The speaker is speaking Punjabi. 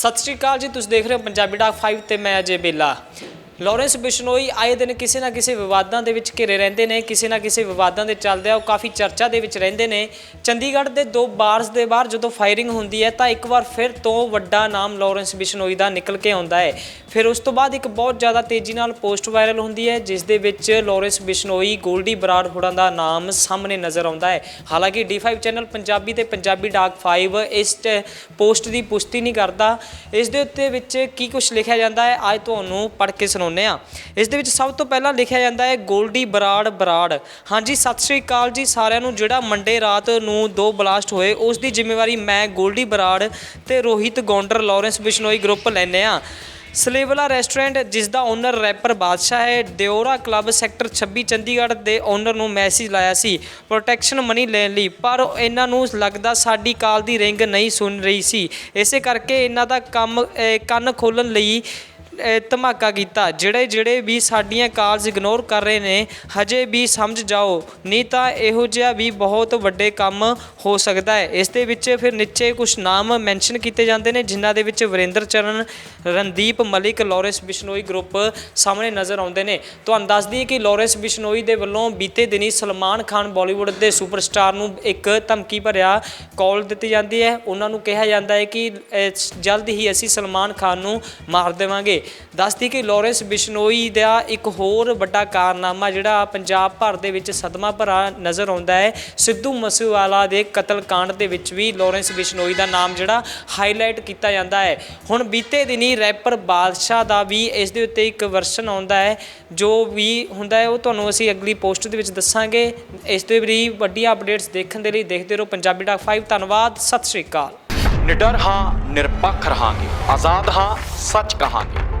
ਸਤਿ ਸ਼੍ਰੀ ਅਕਾਲ ਜੀ, ਤੁਸੀਂ ਦੇਖ ਰਹੇ ਹੋ ਪੰਜਾਬੀ ਡਾਕ 5 ਤੇ ਮੈਂ ਅਜੇ ਬੇਲਾ। ਲਾਰੈਂਸ ਬਿਸ਼ਨੋਈ ਆਏ ਦਿਨ ਕਿਸੇ ਨਾ ਕਿਸੇ ਵਿਵਾਦਾਂ ਦੇ ਵਿੱਚ ਘਿਰੇ ਰਹਿੰਦੇ ਨੇ, ਕਿਸੇ ਨਾ ਕਿਸੇ ਵਿਵਾਦਾਂ ਦੇ ਚੱਲਦੇ ਆ ਉਹ ਕਾਫੀ ਚਰਚਾ ਦੇ ਵਿੱਚ ਰਹਿੰਦੇ ਨੇ। ਚੰਡੀਗੜ੍ਹ ਦੇ ਦੋ ਬਾਰਸ ਦੇ ਬਾਹਰ ਜਦੋਂ ਫਾਇਰਿੰਗ ਹੁੰਦੀ ਹੈ ਤਾਂ ਇੱਕ ਵਾਰ ਫਿਰ ਤੋਂ ਵੱਡਾ ਨਾਮ ਲਾਰੈਂਸ ਬਿਸ਼ਨੋਈ ਦਾ ਨਿਕਲ ਕੇ ਆਉਂਦਾ ਹੈ। ਫਿਰ ਉਸ ਤੋਂ ਬਾਅਦ ਇੱਕ ਬਹੁਤ ਜ਼ਿਆਦਾ ਤੇਜ਼ੀ ਨਾਲ ਪੋਸਟ ਵਾਇਰਲ ਹੁੰਦੀ ਹੈ, ਜਿਸ ਦੇ ਵਿੱਚ ਲਾਰੈਂਸ ਬਿਸ਼ਨੋਈ ਗੋਲਡੀ ਬਰਾੜ ਹੋਰਾਂ ਦਾ ਨਾਮ ਸਾਹਮਣੇ ਨਜ਼ਰ ਆਉਂਦਾ ਹੈ। ਹਾਲਾਂਕਿ D5 ਚੈਨਲ ਪੰਜਾਬੀ ਤੇ ਪੰਜਾਬੀ ਡਾਕ 5 ਇਸ ਟ- ਪੋਸਟ ਦੀ ਪੁਸ਼ਟੀ ਨਹੀਂ ਕਰਦਾ। ਇਸ ਦੇ ਉੱਤੇ ਵਿੱਚ ਕੀ ਕੁਝ ਲਿਖਿਆ ਜਾਂਦਾ ਹੈ, ਅੱਜ ਤੁਹਾਨੂੰ ਪੜ੍ਹ ਕੇ ਸੁਣਾਉਂਦੇ ਆ ਇਸ ਦੇ ਵਿੱਚ ਸਭ ਤੋਂ ਪਹਿਲਾਂ ਲਿਖਿਆ ਜਾਂਦਾ ਹੈ, ਗੋਲਡੀ ਬਰਾੜ ਬਰਾੜ। ਹਾਂਜੀ, ਸਤਿ ਸ਼੍ਰੀ ਅਕਾਲ ਜੀ ਸਾਰਿਆਂ ਨੂੰ। ਜਿਹੜਾ ਮੰਡੇ ਰਾਤ ਨੂੰ ਦੋ ਬਲਾਸਟ ਹੋਏ, ਉਸ ਦੀ ਜ਼ਿੰਮੇਵਾਰੀ ਮੈਂ, ਗੋਲਡੀ ਬਰਾੜ ਤੇ ਰੋਹਿਤ ਗੌਂਡਰ ਲਾਰੈਂਸ ਬਿਸ਼ਨੋਈ ਗਰੁੱਪ ਲੈਨੇ ਆ ਸਲੇਵਲਾ ਰੈਸਟੋਰੈਂਟ, ਜਿਸ ਦਾ ਓਨਰ ਰੈਪਰ ਬਾਦਸ਼ਾਹ ਹੈ, ਦਿਓਰਾ ਕਲੱਬ ਸੈਕਟਰ 26 ਚੰਡੀਗੜ੍ਹ ਦੇ ਓਨਰ ਨੂੰ ਮੈਸੇਜ ਲਾਇਆ ਸੀ ਪ੍ਰੋਟੈਕਸ਼ਨ ਮਨੀ ਲੈਣ ਲਈ। ਪਰ ਇਹਨਾਂ ਨੂੰ ਲੱਗਦਾ ਸਾਡੀ ਕਾਲ ਦੀ ਰਿੰਗ ਨਹੀਂ ਸੁਣ ਰਹੀ ਸੀ। ਇਸੇ ਕਰਕੇ ਇਹਨਾਂ ਦਾ ਕੰਮ ਕੰਨ ਖੋਲਣ ਲਈ ਧਮਾਕਾ ਕੀਤਾ, ਜਿਹੜੇ ਜਿਹੜੇ ਵੀ ਸਾਡੀਆਂ ਕਾਲਸ ਇਗਨੋਰ ਕਰ ਰਹੇ ਨੇ, ਹਜੇ ਵੀ ਸਮਝ ਜਾਓ, ਨਹੀਂ ਤਾਂ ਇਹੋ ਜਿਹਾ ਵੀ ਬਹੁਤ ਵੱਡੇ ਕੰਮ ਹੋ ਸਕਦਾ ਹੈ। ਇਸ ਦੇ ਵਿੱਚ ਫਿਰ ਨੀਚੇ ਕੁਝ ਨਾਮ ਮੈਂਸ਼ਨ ਕੀਤੇ ਜਾਂਦੇ ਨੇ, ਜਿਨ੍ਹਾਂ ਦੇ ਵਿੱਚ ਵਰਿੰਦਰ ਚਰਨ, ਰਣਦੀਪ ਮਲਿਕ, ਲਾਰੈਂਸ ਬਿਸ਼ਨੋਈ ਗਰੁੱਪ ਸਾਹਮਣੇ ਨਜ਼ਰ ਆਉਂਦੇ ਨੇ। ਤੁਹਾਨੂੰ ਦੱਸ ਦਈਏ ਕਿ ਲਾਰੈਂਸ ਬਿਸ਼ਨੋਈ ਦੇ ਵੱਲੋਂ ਬੀਤੇ ਦਿਨੀ ਸਲਮਾਨ ਖਾਨ ਬਾਲੀਵੁੱਡ ਦੇ ਸੁਪਰਸਟਾਰ ਨੂੰ ਇੱਕ ਧਮਕੀ ਭਰਿਆ ਕਾਲ ਦਿੱਤੀ ਜਾਂਦੀ ਹੈ। ਉਹਨਾਂ ਨੂੰ ਕਿਹਾ ਜਾਂਦਾ ਹੈ ਕਿ ਜਲਦ ਹੀ ਅਸੀਂ ਸਲਮਾਨ ਖਾਨ ਨੂੰ ਮਾਰ ਦੇਵਾਂਗੇ। ਦੱਸਦੀ ਕਿ ਲਾਰੈਂਸ ਬਿਸ਼ਨੋਈ ਦਾ ਇੱਕ ਹੋਰ ਵੱਡਾ ਕਾਰਨਾਮਾ ਜਿਹੜਾ ਪੰਜਾਬ ਭਰ ਦੇ ਵਿੱਚ ਸਦਮਾ ਭਰਾ ਨਜ਼ਰ ਆਉਂਦਾ ਹੈ। ਸਿੱਧੂ ਮੂਸੇਵਾਲਾ ਦੇ ਕਤਲकांड ਦੇ ਵਿੱਚ ਵੀ ਲਾਰੈਂਸ ਬਿਸ਼ਨੋਈ ਦਾ ਨਾਮ ਜਿਹੜਾ ਹਾਈਲਾਈਟ ਕੀਤਾ ਜਾਂਦਾ ਹੈ। ਹੁਣ ਬੀਤੇ ਦਿਨੀ ਰੈਪਰ ਬਾਦਸ਼ਾਹ ਦਾ ਵੀ ਇਸ ਦੇ ਉੱਤੇ ਇੱਕ ਵਰਸ਼ਨ ਆਉਂਦਾ ਹੈ, ਜੋ ਵੀ ਹੁੰਦਾ ਹੈ, ਉਹ ਤੁਹਾਨੂੰ ਅਸੀਂ ਅਗਲੀ ਪੋਸਟ ਦੇ ਵਿੱਚ ਦੱਸਾਂਗੇ। ਇਸ ਦੇ ਵੀ ਵੱਡੀਆਂ ਅਪਡੇਟਸ ਦੇਖਣ ਦੇ ਲਈ ਦੇਖਦੇ ਰਹੋ ਪੰਜਾਬੀ ਡਾਕ 5 ਧੰਨਵਾਦ, ਸਤਿ ਸ਼੍ਰੀ ਅਕਾਲ। ਨਿਡਰ ਹਾਂ, ਨਿਰਪੱਖ ਰਹਾਂਗੇ, ਆਜ਼ਾਦ ਹਾਂ, ਸੱਚ ਕਹਾਂਗੇ।